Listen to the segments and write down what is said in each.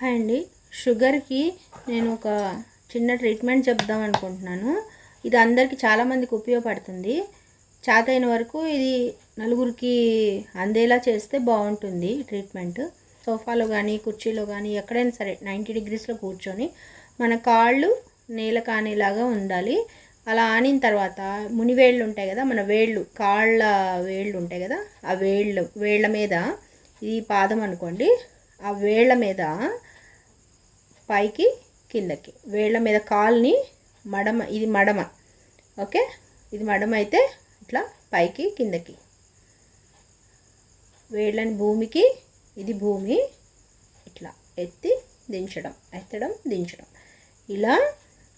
Hi అండి. షుగర్కి నేను ఒక చిన్న ట్రీట్మెంట్ చెప్దాం అనుకుంటున్నాను. ఇది అందరికీ చాలామందికి ఉపయోగపడుతుంది. చాతైన వరకు ఇది నలుగురికి అందేలా చేస్తే బాగుంటుంది ట్రీట్మెంట్. సోఫాలో కానీ కుర్చీలో కానీ ఎక్కడైనా సరే నైంటీ డిగ్రీస్లో కూర్చొని మన కాళ్ళు నేల కానేలాగా ఉండాలి. అలా ఆనిన తర్వాత మునివేళ్ళు ఉంటాయి కదా మన వేళ్ళు కాళ్ళ వేళ్ళు ఉంటాయి కదా ఆ వేళ్ళు వేళ్ళ మీద ఇది పాదం అనుకోండి ఆ వేళ్ళ మీద పైకి కిందకి. వేళ్ళ మీద కాల్ని మడమ ఇది మడమ. ఓకే? ఇది మడమ అయితే ఇట్లా పైకి కిందకి. వేళ్ళని భూమికి ఇది భూమి ఇట్లా ఎత్తి దించడం ఎత్తడం దించడం. ఇలా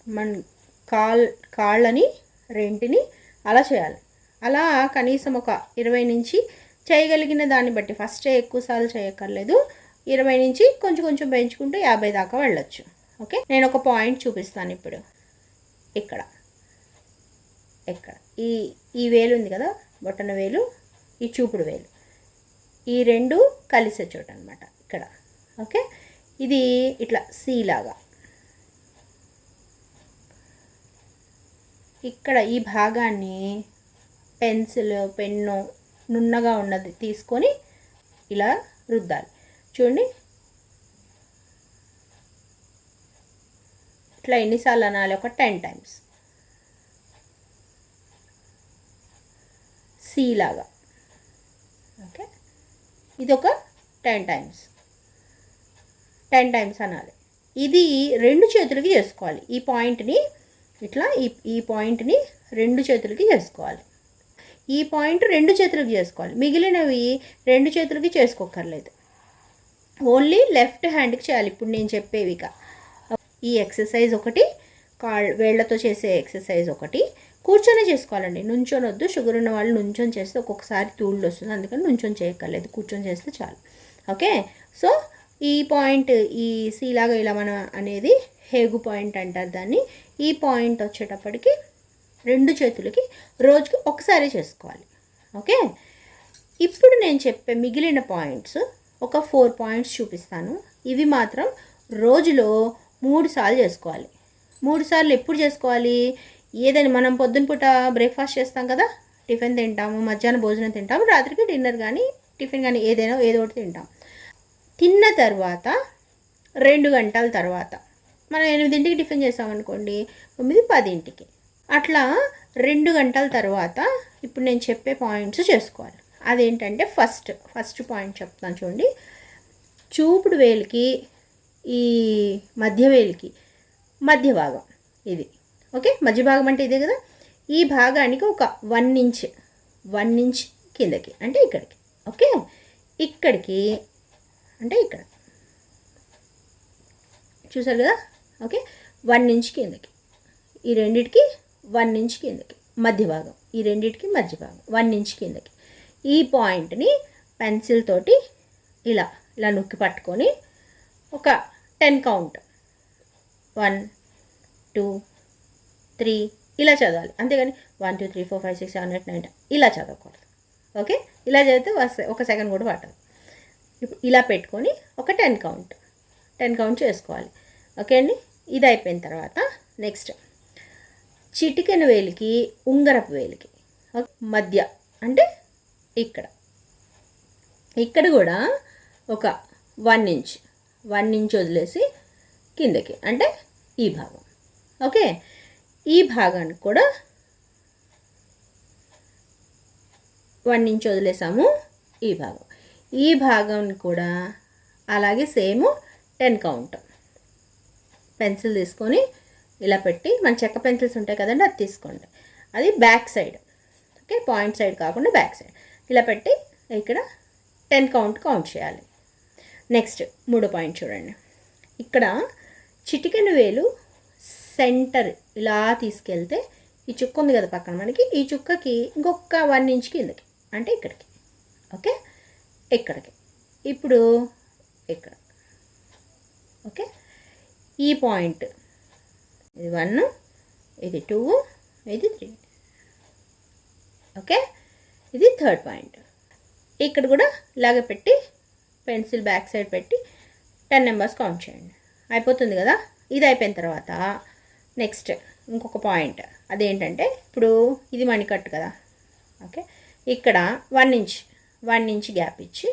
మన కాల్ కాళ్ళని రెంటిని అలా చేయాలి. అలా కనీసం ఒక ఇరవై నుంచి చేయగలిగిన దాన్ని బట్టి ఫస్ట్ ఎక్కువసార్లు చేయక్కర్లేదు. ఇరవై నుంచి కొంచెం కొంచెం పెంచుకుంటూ యాభై దాకా వెళ్ళొచ్చు. ఓకే? నేను ఒక పాయింట్ చూపిస్తాను ఇప్పుడు. ఇక్కడ. ఇక్కడ. ఈ ఈ వేలు ఉంది కదా? బొట్టన వేలు ఈ చూపుడు వేలు. ఈ రెండు కలిసే చోట అనమాట ఇక్కడ. ఓకే? ఇది ఇట్లా సీ లాగా. ఇక్కడ ఈ భాగాన్ని పెన్సిల్ పెన్ను నున్నగా ఉన్నది తీసుకొని ఇలా రుద్దాలి. చూడండి. ఇట్లా ఎన్నిసార్లు అనాలి? ఒక టెన్ టైమ్స్. సి లాగా. ఓకే? ఇది ఒక టెన్ టైమ్స్. టెన్ టైమ్స్ అనాలి. ఇది రెండు చేతులకి చేసుకోవాలి. ఈ పాయింట్ని ఇట్లా ఈ ఈ పాయింట్ని రెండు చేతులకి చేసుకోవాలి. ఈ పాయింట్ రెండు చేతులకి చేసుకోవాలి. మిగిలినవి రెండు చేతులకి చేసుకోకర్లేదు ఓన్లీ లెఫ్ట్ హ్యాండ్కి చేయాలి. ఇప్పుడు నేను చెప్పేవి ఇక. ఈ ఎక్సర్సైజ్ ఒకటి కాళ్ళ వేళ్ళతో చేసే ఎక్సర్సైజ్ ఒకటి. కూర్చొని చేసుకోవాలండి. నుంచొని వద్దు. షుగర్ ఉన్న వాళ్ళు నుంచొని చేస్తే ఒక్కొక్కసారి తూళ్ళు వస్తుంది. అందుకని నుంచొని చేయక్కర్లేదు. కూర్చొని చేస్తే చాలు. ఓకే? సో ఈ పాయింట్ ఈ సీలాగా ఇలా మనం అనేది హేగు పాయింట్ అంటారు దాన్ని. ఈ పాయింట్ వచ్చేటప్పటికి రెండు చేతులకి రోజుకి ఒకసారి చేసుకోవాలి. ఓకే? ఇప్పుడు నేను చెప్పే మిగిలిన పాయింట్స్ ఒక ఫోర్ పాయింట్స్ చూపిస్తాను. ఇవి మాత్రం రోజులో మూడు సార్లు చేసుకోవాలి. మూడు సార్లు ఎప్పుడు చేసుకోవాలి? ఏదైనా మనం పొద్దున పూట బ్రేక్ఫాస్ట్ చేస్తాం కదా టిఫిన్ తింటాము మధ్యాహ్నం భోజనం తింటాము రాత్రికి డిన్నర్ కానీ టిఫిన్ కానీ ఏదైనా ఏదో ఒకటి తింటాం. తిన్న తర్వాత రెండు గంటల తర్వాత మనం ఎనిమిదింటికి టిఫిన్ చేసామనుకోండి తొమ్మిది పదింటికి. అట్లా రెండు గంటల తర్వాత ఇప్పుడు నేను చెప్పే పాయింట్స్ చేసుకోవాలి. అదేంటంటే ఫస్ట్ ఫస్ట్ పాయింట్ చెప్తాను చూడండి. చూపుడు వేలికి ఈ మధ్య వేలికి మధ్య భాగం ఇది. ఓకే? మధ్య భాగం అంటే ఇదే కదా? ఈ భాగానికి ఒక వన్ ఇంచ్ వన్ ఇంచ్ కిందకి అంటే ఇక్కడికి. ఓకే? ఇక్కడికి అంటే ఇక్కడ. చూసారు కదా? ఓకే? వన్ ఇంచ్ కిందకి. ఈ రెండిటికి వన్ ఇంచ్ కిందకి. మధ్య భాగం. ఈ రెండిటికి మధ్య భాగం. వన్ ఇంచ్ కిందకి. ఈ పాయింట్ని పెన్సిల్ తోటి ఇలా ఇలా నొక్కి పట్టుకొని ఒక ten count. One two three ఇలా చదవాలి. అంతేగాని one two three four five six seven eight nine ఇలా చదవకూడదు. ఓకే? ఇలా చదివితే వస్తే ఒక సెకండ్ కూడా పట్టదు. ఇప్పుడు ఇలా పెట్టుకొని ఒక టెన్ కౌంట్. టెన్ కౌంట్ చేసుకోవాలి. ఓకే అండి? ఇది అయిపోయిన తర్వాత నెక్స్ట్. చిటికెన వేలికి ఉంగరపు వేలికి. మధ్య. అంటే ఇక్కడ. ఇక్కడ కూడా ఒక వన్ ఇంచ్ వన్ ఇంచ్ వదిలేసి కిందకి అంటే ఈ భాగం. ఓకే? ఈ భాగానికి కూడా వన్ ఇంచ్ వదిలేసాము ఈ భాగం. ఈ భాగాన్ని కూడా అలాగే సేమ్ టెన్ కౌంట్ పెన్సిల్ తీసుకొని ఇలా పెట్టి మన చెక్క పెన్సిల్స్ ఉంటాయి కదండి అది తీసుకోండి. అది back side okay? Point side కాకుండా బ్యాక్ సైడ్ ఇలా పెట్టి ఇక్కడ టెన్ కౌంట్ కౌంట్ చేయాలి. నెక్స్ట్ మూడో పాయింట్ చూడండి. ఇక్కడ చిటికెన వేలు సెంటర్ ఇలా తీసుకెళ్తే ఈ చుక్క ఉంది కదా పక్కన మనకి ఈ చుక్కకి ఇంకొక వన్ ఇంచ్ కిందకి అంటే ఇక్కడికి. ఓకే ఇక్కడికి. ఇప్పుడు ఇక్కడ. ఓకే ఈ పాయింట్ ఇది వన్ ఇది టూ ఇది త్రీ ఓకే ఇది థర్డ్ పాయింట్ ఇక్కడ కూడా ఇలాగ పెట్టి పెన్సిల్ బ్యాక్ సైడ్ పెట్టి టెన్ నెంబర్స్ కౌంట్ చేయండి. అయిపోతుంది కదా? ఇది అయిపోయిన తర్వాత నెక్స్ట్ ఇంకొక పాయింట్ అదేంటంటే ఇప్పుడు ఇది మణికట్టు కదా? ఓకే ఇక్కడ one inch one inch gap ఇచ్చి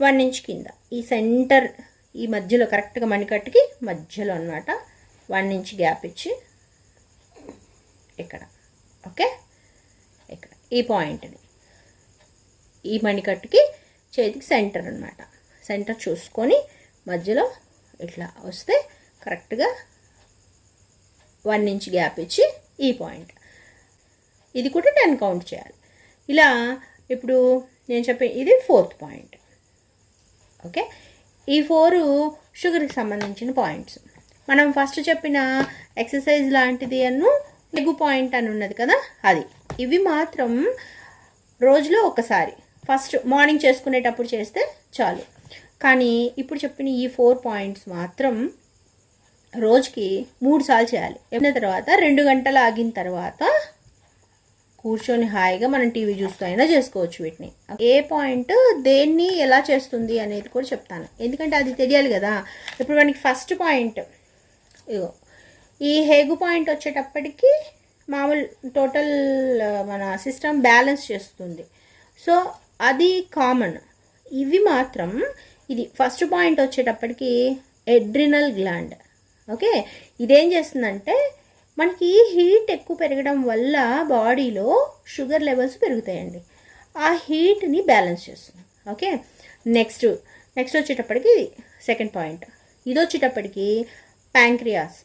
వన్ ఇంచ్ కింద ఈ సెంటర్ ఈ మధ్యలో కరెక్ట్గా మణికట్టుకి మధ్యలో అనమాట వన్ ఇంచ్ గ్యాప్ ఇచ్చి ఇక్కడ. ఓకే ఈ పాయింట్ని ఈ మణికట్టుకి చేతికి సెంటర్ అనమాట సెంటర్ చూసుకొని మధ్యలో ఇట్లా వస్తే కరెక్ట్గా వన్ ఇంచ్ గ్యాప్ ఇచ్చి ఈ పాయింట్ ఇది కూడా టెన్ కౌంట్ చేయాలి. ఇలా ఇప్పుడు నేను చెప్పే ఇది ఫోర్త్ పాయింట్ ఓకే ఈ ఫోరు షుగర్కి సంబంధించిన పాయింట్స్ మనం ఫస్ట్ చెప్పిన ఎక్సర్సైజ్ లాంటిది అను ఎగు పాయింట్ అని ఉన్నది కదా అది. ఇవి మాత్రం రోజులో ఒకసారి. ఫస్ట్ మార్నింగ్ చేసుకునేటప్పుడు చేస్తే చాలు. కానీ ఇప్పుడు చెప్పిన ఈ ఫోర్ పాయింట్స్ మాత్రం రోజుకి మూడు సార్లు చేయాలి. అయిన తర్వాత రెండు గంటలు ఆగిన తర్వాత కూర్చొని హాయిగా మనం టీవీ చూస్తూ అయినా చేసుకోవచ్చు వీటిని. ఏ పాయింట్ దేన్ని ఎలా చేస్తుంది అనేది కూడా చెప్తాను. ఎందుకంటే అది తెలియాలి కదా. ఇప్పుడు మనకి ఫస్ట్ పాయింట్ ఇగో ఈ హేగు పాయింట్ వచ్చేటప్పటికి మామూలు టోటల్ మన సిస్టమ్ బ్యాలెన్స్ చేస్తుంది. సో అది కామన్. ఇవి మాత్రం ఇది ఫస్ట్ పాయింట్ వచ్చేటప్పటికి ఎడ్రినల్ గ్లాండ్. ఓకే? ఇదేం చేస్తుందంటే మనకి హీట్ ఎక్కువ పెరగడం వల్ల బాడీలో షుగర్ లెవెల్స్ పెరుగుతాయండి. ఆ హీట్ని బ్యాలెన్స్ చేస్తుంది. ఓకే? నెక్స్ట్ నెక్స్ట్ వచ్చేటప్పటికి సెకండ్ పాయింట్. ఇది వచ్చేటప్పటికి ప్యాంక్రియాస్.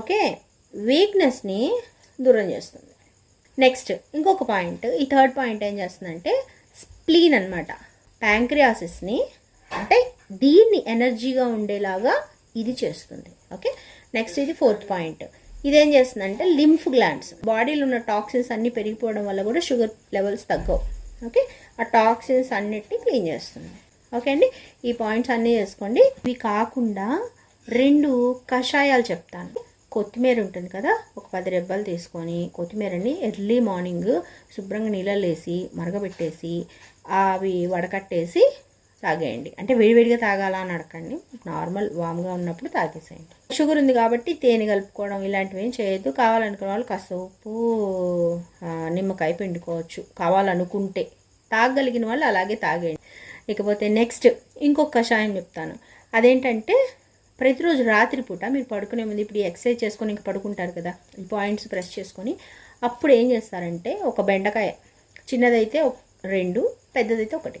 ఓకే? వీక్నెస్ని దూరం చేస్తుంది. నెక్స్ట్ ఇంకొక పాయింట్ ఈ థర్డ్ పాయింట్ ఏం చేస్తుందంటే స్ప్లీన్ అనమాట ప్యాంక్రియాసిస్ని అంటే దీన్ని ఎనర్జీగా ఉండేలాగా ఇది చేస్తుంది. ఓకే నెక్స్ట్ ఇది ఫోర్త్ పాయింట్ ఇదేం చేస్తుందంటే లింఫ్ గ్లాండ్స్ బాడీలో ఉన్న టాక్సిన్స్ అన్నీ పెరిగిపోవడం వల్ల కూడా షుగర్ లెవెల్స్ తగ్గవు. ఓకే ఆ టాక్సిన్స్ అన్నిటిని క్లీన్ చేస్తుంది. ఓకే అండి? ఈ పాయింట్స్ అన్నీ చేసుకోండి ఇవి కాకుండా రెండు కషాయాలు చెప్తాను. కొత్తిమీర ఉంటుంది కదా ఒక పది రెబ్బలు తీసుకొని కొత్తిమీరని ఎర్లీ మార్నింగ్ శుభ్రంగా నీళ్ళలో వేసి మరగబెట్టేసి అవి వడకట్టేసి తాగేయండి. అంటే వేడివేడిగా తాగాలా అని అడగండి నార్మల్ వామ్గా ఉన్నప్పుడు తాగేసేయండి. షుగర్ ఉంది కాబట్టి తేనె కలుపుకోవడం ఇలాంటివి ఏం చేయొద్దు. కావాలనుకున్న వాళ్ళు కాస్త ఉప్పు నిమ్మకాయ పిండుకోవచ్చు. కావాలనుకుంటే తాగగలిగిన వాళ్ళు అలాగే తాగేయండి. ఇకపోతే నెక్స్ట్ ఇంకొక కషాయం చెప్తాను. అదేంటంటే ప్రతిరోజు రాత్రిపూట మీరు పడుకునే ముందు ఇప్పుడు ఎక్సర్సైజ్ చేసుకొని ఇంకా పడుకుంటారు కదా ఈ పాయింట్స్ ప్రెస్ చేసుకొని అప్పుడు ఏం చేస్తారంటే ఒక బెండకాయ చిన్నదైతే ఒక- రెండు పెద్దదైతే ఒకటి.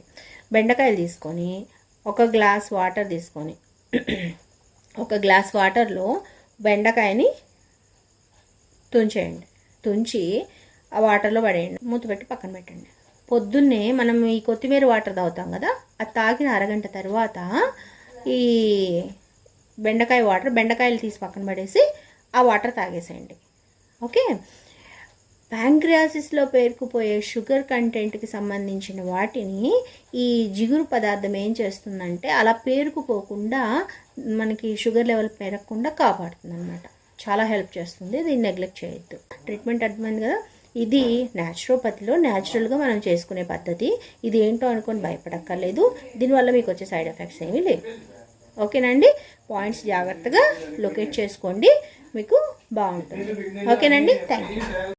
బెండకాయలు తీసుకొని ఒక గ్లాస్ వాటర్ తీసుకొని ఒక గ్లాస్ వాటర్లో బెండకాయని తుంచేయండి. తుంచి ఆ వాటర్లో పడేయండి. మూత పెట్టి పక్కన పెట్టండి. పొద్దున్నే మనం ఈ కొత్తిమీర వాటర్ తాగుతాం కదా అది తాగిన అరగంట తర్వాత ఈ బెండకాయ వాటర్ బెండకాయలు తీసి పక్కన పడేసి ఆ వాటర్ తాగేసేయండి. ఓకే? ప్యాంక్రియాసిస్లో పేరుకుపోయే షుగర్ కంటెంట్కి సంబంధించిన వాటిని ఈ జిగురు పదార్థం ఏం చేస్తుందంటే అలా పేరుకుపోకుండా మనకి షుగర్ లెవెల్ పెరగకుండా కాపాడుతుంది అనమాట చాలా హెల్ప్ చేస్తుంది దీన్ని నెగ్లెక్ట్ చేయొద్దు. ట్రీట్మెంట్ అర్థమైంది కదా? ఇది న్యాచురోపతిలో న్యాచురల్గా మనం చేసుకునే పద్ధతి. ఇది ఏంటో అనుకొని భయపడక్కర్లేదు. దీనివల్ల మీకు వచ్చే సైడ్ ఎఫెక్ట్స్ ఏమీ లేవు. ఓకేనండి? పాయింట్స్ జాగ్రత్తగా లొకేట్ చేసుకోండి. మీకు బాగుంటుంది. ఓకేనండి? Thank you